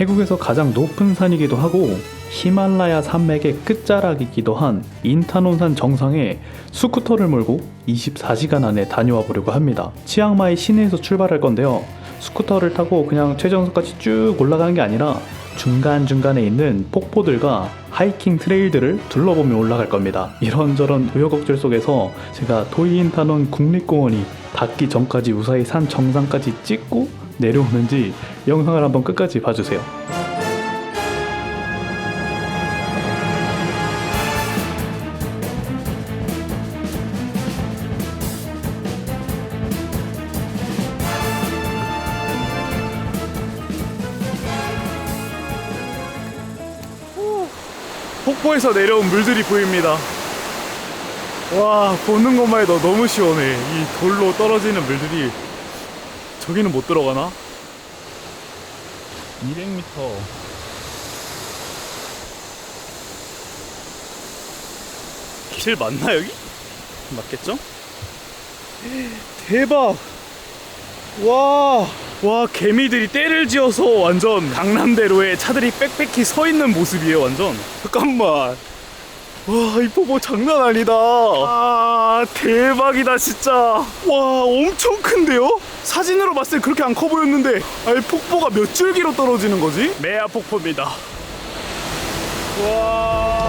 태국에서 가장 높은 산이기도 하고 히말라야 산맥의 끝자락이기도 한 인타논산 정상에 스쿠터를 몰고 24시간 안에 다녀와 보려고 합니다. 치앙마이 시내에서 출발할 건데요. 스쿠터를 타고 그냥 최정선까지 쭉 올라가는 게 아니라 중간중간에 있는 폭포들과 하이킹 트레일들을 둘러보며 올라갈 겁니다. 이런저런 우여곡절 속에서 제가 도이인타논 국립공원이 닿기 전까지 무사히 산 정상까지 찍고 내려오는지 영상을 한번 끝까지 봐주세요. 폭포에서 내려온 물들이 보입니다. 와, 보는 것만 해도 너무 시원해. 이 돌로 떨어지는 물들이 저기는 못 들어가나? 200m. 길 맞나 여기? 맞겠죠? 대박! 와, 와 개미들이 때를 지어서 완전 강남대로에 차들이 빽빽히 서 있는 모습이에요, 완전. 잠깐만. 와, 이 폭포 장난 아니다. 아, 대박이다, 진짜. 와, 엄청 큰데요? 사진으로 봤을 때 그렇게 안 커 보였는데, 아니, 폭포가 몇 줄기로 떨어지는 거지? 메아 폭포입니다. 와.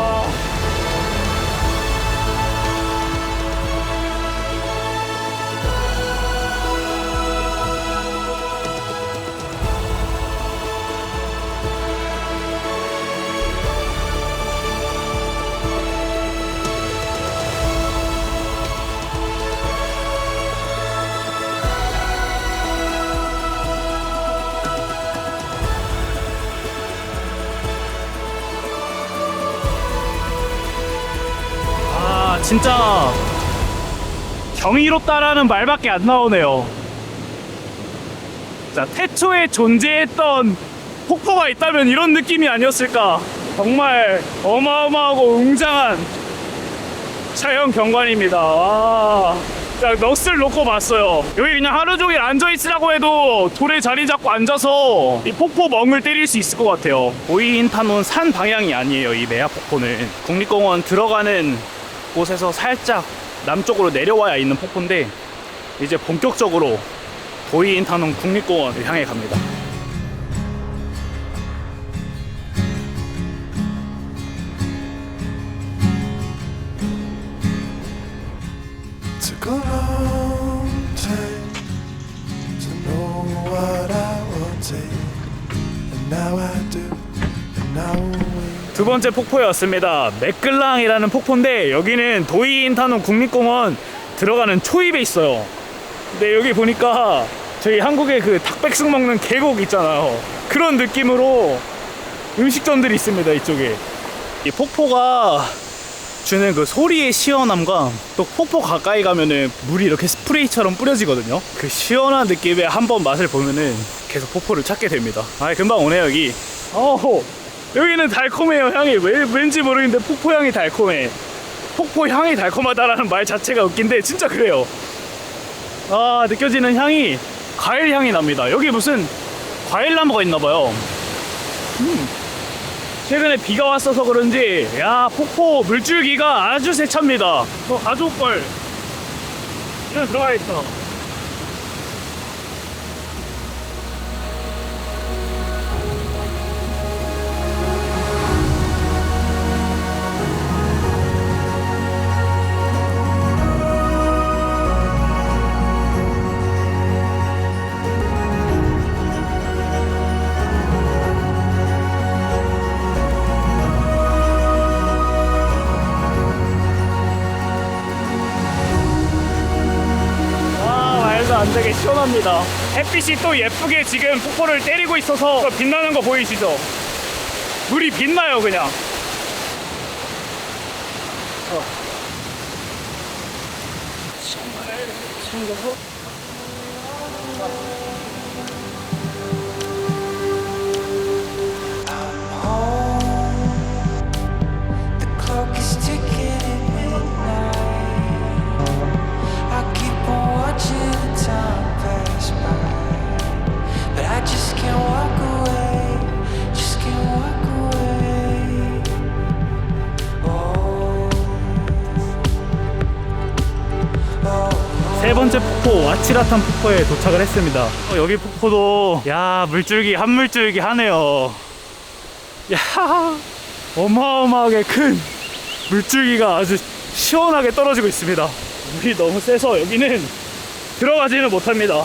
진짜 경이롭다라는 말밖에 안 나오네요. 자 태초에 존재했던 폭포가 있다면 이런 느낌이 아니었을까. 정말 어마어마하고 웅장한 자연 경관입니다. 와. 자, 넋을 놓고 봤어요. 여기 그냥 하루 종일 앉아 있으라고 해도 돌에 자리 잡고 앉아서 이 폭포 멍을 때릴 수 있을 것 같아요. 오이인타논 산 방향이 아니에요. 이 메아 폭포는 국립공원 들어가는 곳에서 살짝 남쪽으로 내려와야 있는 폭포인데 이제 본격적으로 도이인타논 국립공원을 향해 갑니다. 두 번째 폭포였습니다. 맥글랑이라는 폭포인데 여기는 도이인타논 국립공원 들어가는 초입에 있어요. 근데 여기 보니까 저희 한국에 그 닭백숙 먹는 계곡 있잖아요. 그런 느낌으로 음식점들이 있습니다. 이쪽에. 이 폭포가 주는 그 소리의 시원함과 또 폭포 가까이 가면은 물이 이렇게 스프레이처럼 뿌려지거든요. 그 시원한 느낌에 한번 맛을 보면은 계속 폭포를 찾게 됩니다. 아, 금방 오네요 여기. 어, 여기는 달콤해요 향이. 왜 왠지 모르겠는데 폭포 향이 달콤해. 폭포 향이 달콤하다라는 말 자체가 웃긴데 진짜 그래요. 아 느껴지는 향이 과일 향이 납니다. 여기 무슨 과일 나무가 있나 봐요. 최근에 비가 왔어서 그런지 야 폭포 물줄기가 아주 세찹니다. 어, 가져올걸. 이런 들어가 있어. 시원합니다. 햇빛이 또 예쁘게 지금 폭포를 때리고 있어서 빛나는 거 보이시죠? 물이 빛나요 그냥. 어. 정말 챙겨서 번째 폭포 와치라탄 폭포에 도착을 했습니다. 어, 여기 폭포도 야 물줄기 한 물줄기 하네요. 야 어마어마하게 큰 물줄기가 아주 시원하게 떨어지고 있습니다. 물이 너무 세서 여기는 들어가지는 못합니다.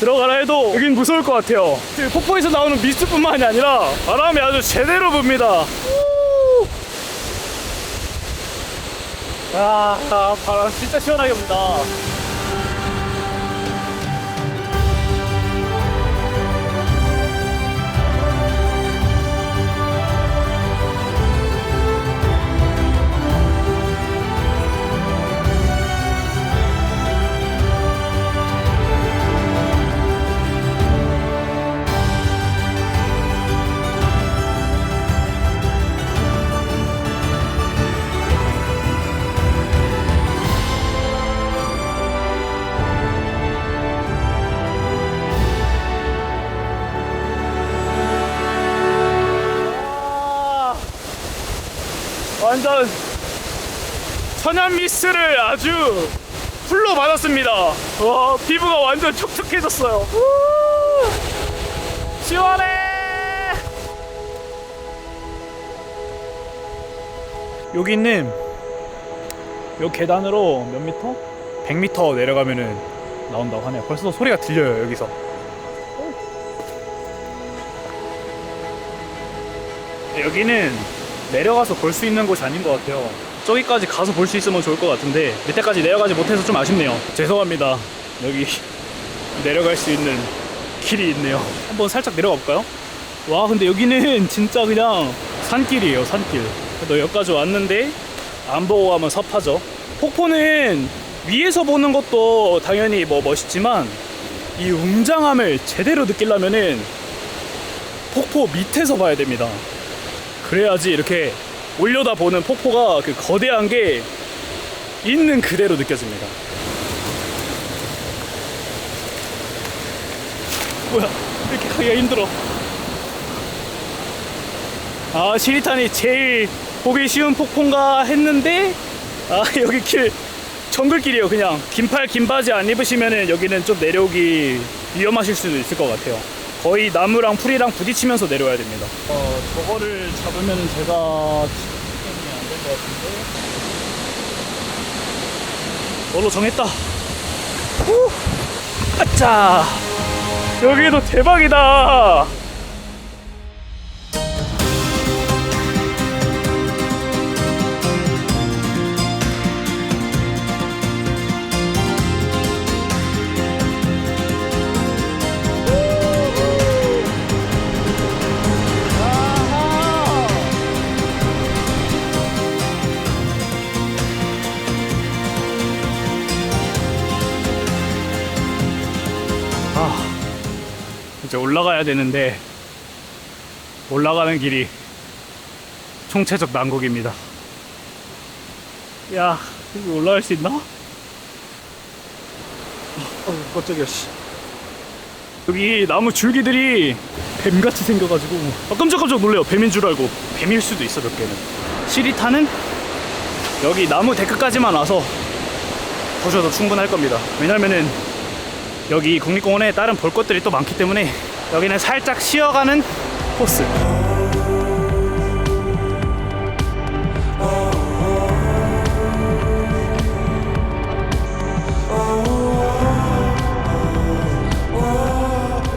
들어가라 해도 여긴 무서울 것 같아요. 그 폭포에서 나오는 미스트뿐만이 아니라 바람이 아주 제대로 붑니다. 우! 아, 아, 바람 진짜 시원하게 붑니다. 천연 미스를 아주 풀로 받았습니다. 와 피부가 완전 촉촉해졌어요. 우! 시원해. 여기 있는 요 계단으로 몇 미터? 100미터 내려가면은 나온다고 하네요. 벌써 소리가 들려요 여기서. 여기는 내려가서 볼 수 있는 곳이 아닌 것 같아요. 저기까지 가서 볼 수 있으면 좋을 것 같은데 밑에까지 내려가지 못해서 좀 아쉽네요. 죄송합니다. 여기 내려갈 수 있는 길이 있네요. 한번 살짝 내려가 볼까요? 와 근데 여기는 진짜 그냥 산길이에요 산길. 너 여기까지 왔는데 안 보고 가면 섭하죠. 폭포는 위에서 보는 것도 당연히 뭐 멋있지만 이 웅장함을 제대로 느끼려면은 폭포 밑에서 봐야 됩니다. 그래야지 이렇게 올려다 보는 폭포가 그 거대한 게 있는 그대로 느껴집니다. 뭐야, 이렇게 가기가 힘들어. 아, 시리탄이 제일 보기 쉬운 폭포인가 했는데, 아, 여기 길, 정글길이에요, 그냥. 긴팔, 긴 바지 안 입으시면은 여기는 좀 내려오기 위험하실 수도 있을 것 같아요. 거의 나무랑 풀이랑 부딪히면서 내려와야 됩니다. 어, 저거를 잡으면은 제가 집중이 안 될 것 같은데. 뭘로 정했다. 후! 아짜! 여기도 대박이다! 올라가야 되는데 올라가는 길이 총체적 난국입니다. 야, 여기 올라갈 수 있나? 어, 깜짝이야, 씨. 여기 나무 줄기들이 뱀같이 생겨가지고 아, 깜짝깜짝 놀래요. 뱀인 줄 알고 뱀일 수도 있어 몇 개는. 시리타는 여기 나무 데크까지만 와서 보셔도 충분할 겁니다. 왜냐면은 여기 국립공원에 다른 볼 것들이 또 많기 때문에 여기는 살짝 쉬어가는 코스.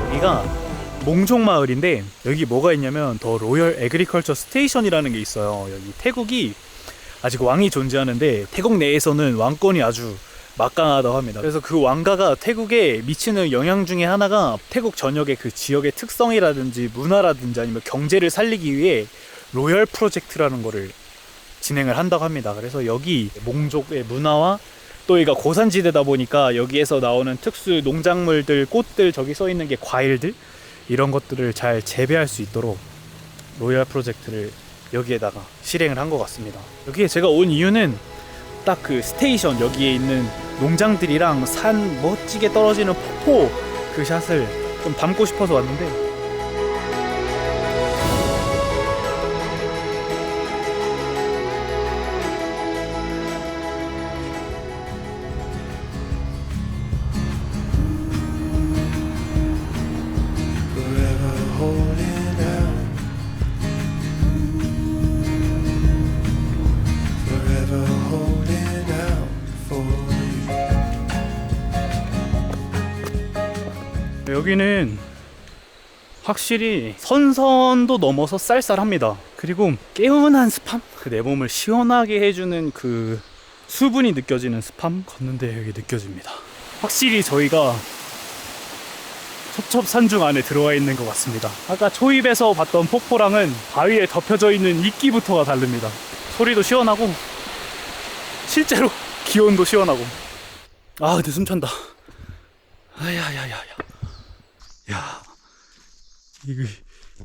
여기가 몽종 마을인데 여기 뭐가 있냐면 더 로열 에그리컬처 스테이션이라는 게 있어요. 여기 태국이 아직 왕이 존재하는데 태국 내에서는 왕권이 아주 막강하다고 합니다. 그래서 그 왕가가 태국에 미치는 영향 중에 하나가 태국 전역의 그 지역의 특성이라든지 문화라든지 아니면 경제를 살리기 위해 로열 프로젝트라는 거를 진행을 한다고 합니다. 그래서 여기 몽족의 문화와 또 여기가 고산지대다 보니까 여기에서 나오는 특수 농작물들, 꽃들 저기 써 있는 게 과일들 이런 것들을 잘 재배할 수 있도록 로열 프로젝트를 여기에다가 실행을 한 것 같습니다. 여기에 제가 온 이유는 딱 그 스테이션 여기에 있는 농장들이랑 산 멋지게 떨어지는 폭포 그 샷을 좀 담고 싶어서 왔는데 여기는 확실히 선선도 넘어서 쌀쌀합니다. 그리고 개운한 스팜? 그내 몸을 시원하게 해주는 그 수분이 느껴지는 스팜 걷는데 여기 느껴집니다. 확실히 저희가 첩첩산중 안에 들어와 있는 것 같습니다. 아까 초입에서 봤던 폭포랑은 바위에 덮여져 있는 이끼부터가 다릅니다. 소리도 시원하고 실제로 기온도 시원하고 아 근데 숨 찬다. 아야야야야. 야 이게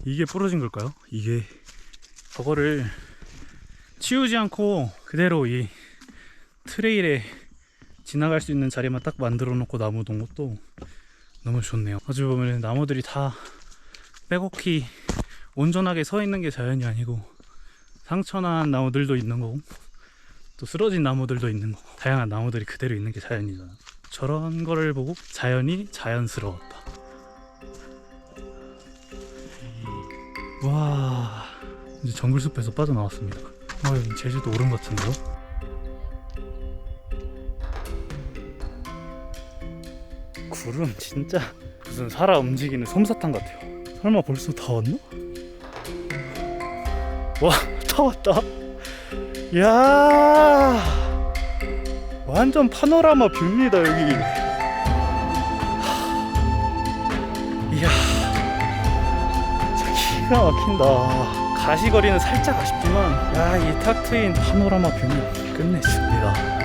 이게 부러진 걸까요? 이게 저거를 치우지 않고 그대로 이 트레일에 지나갈 수 있는 자리만 딱 만들어 놓고 나무 둔 것도 너무 좋네요. 어찌 보면 나무들이 다 빼곡히 온전하게 서 있는 게 자연이 아니고 상처난 나무들도 있는 거고 또 쓰러진 나무들도 있는 거고 다양한 나무들이 그대로 있는 게 자연이잖아. 저런 거를 보고 자연이 자연스러웠다. 와 이제 정글숲에서 빠져나왔습니다. 아 여기 제주도 오름 같은데요? 구름 진짜 무슨 살아 움직이는 솜사탕 같아요. 설마 벌써 다 왔나? 와, 다 왔다. 야, 완전 파노라마 뷰입니다 여기. 이야, 기가 막힌다. 가시거리는 살짝 아쉽지만, 야, 이 탁 트인 파노라마 뷰는 끝내줍니다.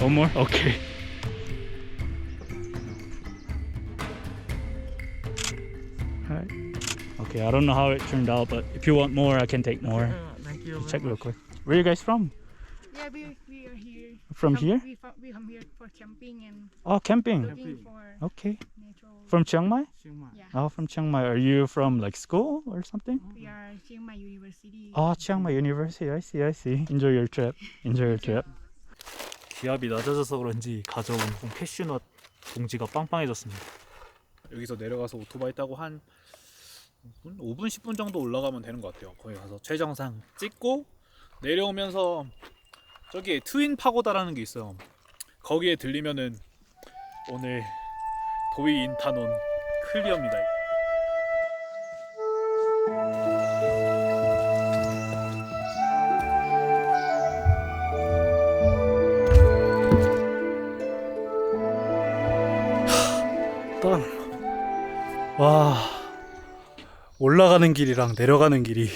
One more? Alright. Okay, I don't know how it turned out, but if you want more, I can take more. Thank you. Check real quick. Where you guys from? Yeah, we, we are here. From here? We, fo- we come here for camping and Oh, camping. looking for Okay. natural. From Chiang Mai? yeah, Oh, from Chiang Mai. Are you from like school or something? we are Chiang Mai University. Oh, Chiang Mai University. I see, I see. Enjoy your trip. Enjoy your trip. 기압이 낮아져서 그런지 가져온 캐슈넛 봉지가 빵빵해졌습니다. 여기서 내려가서 오토바이 타고 한 5분, 5분 10분 정도 올라가면 되는 것 같아요. 거기 가서 최정상 찍고 내려오면서 저기에 트윈 파고다라는 게 있어요. 거기에 들리면은 오늘 도이 인타논 클리어입니다. 땅. 와. 올라가는 길이랑 내려가는 길이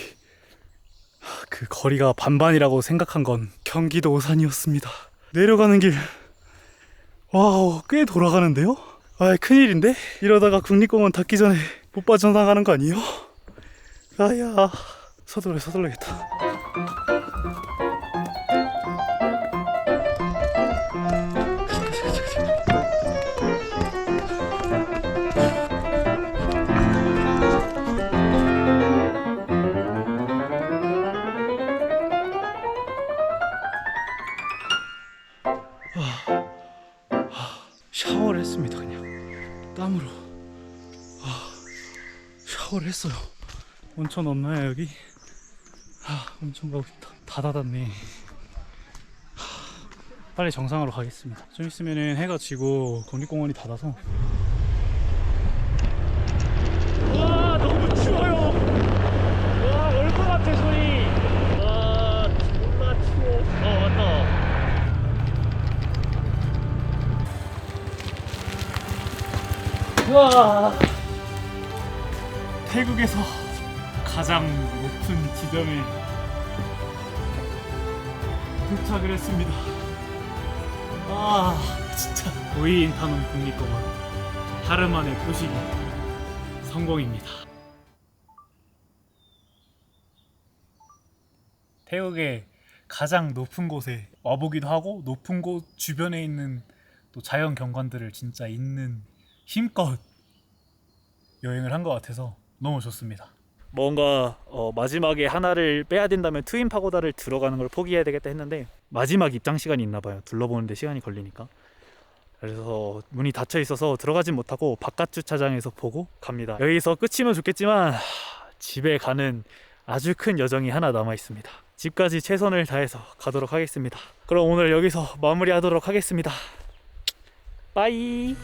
그 거리가 반반이라고 생각한 건 경기도 오산이었습니다. 내려가는 길 와우 꽤 돌아가는데요? 아 큰일인데? 이러다가 국립공원 닫기 전에 못 빠져나가는 거 아니에요? 아야 서둘러 서둘러야겠다. 했어요. 온천 없나요 여기? 아, 온천 가고 싶다. 다 닫았네. 하, 빨리 정상으로 가겠습니다. 좀 있으면 해가 지고 국립공원이 닫아서. 와 너무 추워요 태국에서 가장 높은 지점에 도착을 했습니다. 아 진짜 고이인타논 국립공원 하루 만에 표식이 성공입니다. 태국의 가장 높은 곳에 와보기도 하고 높은 곳 주변에 있는 또 자연 경관들을 진짜 있는 힘껏 여행을 한 것 같아서 너무 좋습니다. 뭔가 어, 마지막에 하나를 빼야 된다면 트윈 파고다를 들어가는 걸 포기해야 되겠다 했는데 마지막 입장 시간이 있나 봐요. 둘러보는데 시간이 걸리니까. 그래서 문이 닫혀 있어서 들어가진 못하고 바깥 주차장에서 보고 갑니다. 여기서 끝이면 좋겠지만 하, 집에 가는 아주 큰 여정이 하나 남아 있습니다. 집까지 최선을 다해서 가도록 하겠습니다. 그럼 오늘 여기서 마무리하도록 하겠습니다. 빠이.